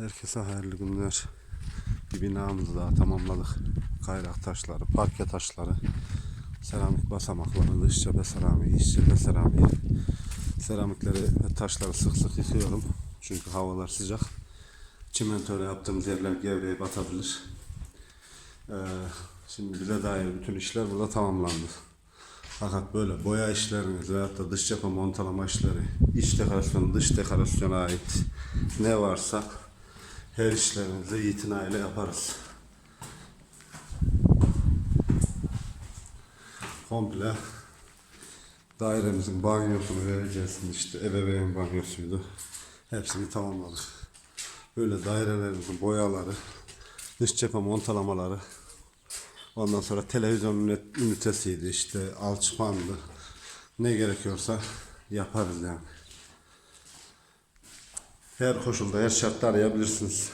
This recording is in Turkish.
Herkese hayırlı günler. Bir binamızı daha tamamladık. Kayrak taşları, parke taşları, seramik basamakları, dış cephe seramiği, iç cephe seramiği. Seramikleri ve taşları sık sık yıkıyorum. Çünkü havalar sıcak. Çimentoyla yaptığımız yerler gevreye batabilir. Ee, şimdi bize dair bütün işler burada tamamlandı. Fakat böyle boya işleriniz veyahut da dış cephe montalama işleri, iç dekorasyon, dış dekorasyona ait ne varsa her işlerinizi itinayla yaparız. Komple dairemizin banyosunu vereceğiz. işte ebeveyn banyosuydu. Hepsini tamamladık. Böyle dairelerimizin boyaları, dış cephe montalamaları, Ondan sonra televizyon ünit- ünitesiydi işte alçıpandı. Ne gerekiyorsa yaparız yani. Her koşulda, her şartta arayabilirsiniz.